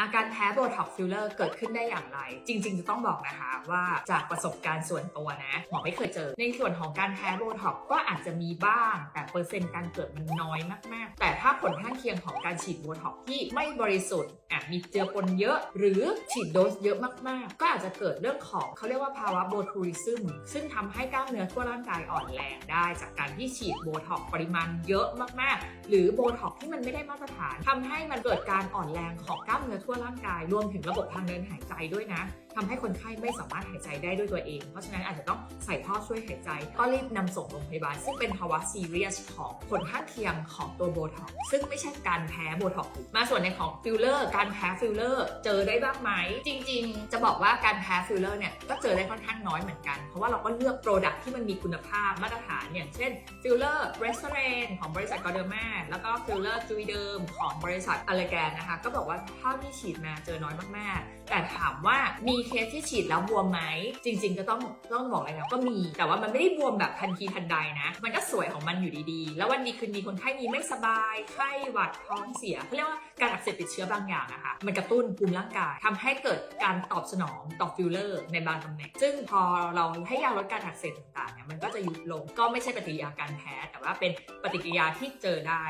อาการแพ้โบท็อกฟิลเลอร์เกิดขึ้นได้อย่างไร จริง ๆ จะต้องบอกนะคะว่าจากประสบการณ์ส่วนตัวนะหมอไม่เคยเจอ ในส่วนของการแพ้โบท็อกก็อาจจะมีบ้าง แต่เปอร์เซ็นต์การเกิดมันน้อยมากๆ แต่ถ้าผลข้างเคียงของการฉีดโบท็อกที่ไม่บริสุทธิ์อะมีเจือปนเยอะ หรือฉีดโดสเยอะมากๆ ก็อาจจะเกิดเรื่องของเขาเรียกว่าภาวะโบทูริซึมซึ่งทำให้กล้ามเนื้อทั่วร่างกายอ่อนแรงได้ จากการที่ฉีดโบท็อกปริมาณเยอะมากๆ หรือโบท็อกที่มันไม่ได้มาตรฐานทำให้มันเกิดการอ่อนแรงของกล้ามเนื้อทั่วร่างกายรวมถึงระบบทางเดินหายใจด้วยนะ ทำให้คนไข้ไม่สามารถหายใจได้ด้วยตัวเอง เพราะฉะนั้นอาจจะต้องใส่ท่อช่วยหายใจ ก็รีบนำส่งโรงพยาบาล ซึ่งเป็นภาวะซีเรียสของผลข้างเคียงของตัวโบท็อกซึ่งไม่ใช่การแพ้โบท็อกมาส่วนในของฟิลเลอร์การแพ้ฟิลเลอร์เจอได้บ้างไหม จริง ๆ จะบอกว่าการแพ้ฟิลเลอร์เนี่ยก็เจอได้ค่อนข้างน้อยเหมือนกัน เพราะว่าเราก็เลือกโปรดักที่มันมีคุณภาพมาตรฐานอย่างเช่นฟิลเลอร์เรสเตอรนของบริษัทกอเดอร์มาแล้วก็ฟิลเลอร์จูเดิมของบริษัทอเลแกนนะคะก็บอกว่าเท่าที่ฉีดมาเจอน้อยมากๆ แต่ถามว่ามีเคสที่ฉีดแล้วบวมไหมจริง ๆ ก็ต้องต้องบอกเลยนะก็มีแต่ว่ามันไม่ได้บวมแบบทันทีทันใดนะ มันก็สวยของมันอยู่ดีๆ แล้ววันดีคืนดีคนไข้มีไม่สบายไข้หวัดท้องเสียเขาเรียกว่าการอักเสบติดเชื้อบางอย่างอะค่ะมันกระตุ้นภูมิร่างกายทำให้เกิดการตอบสนองต่อฟิลเลอร์ในบางตำแหน่งซึ่งพอเราให้ยาลดการอักเสบต่างๆเนี่ยมันก็จะยุบลงก็ไม่ใช่ปฏิกิริยาการแพ้แต่ว่าเป็นปฏิกิริยาที่เจอได้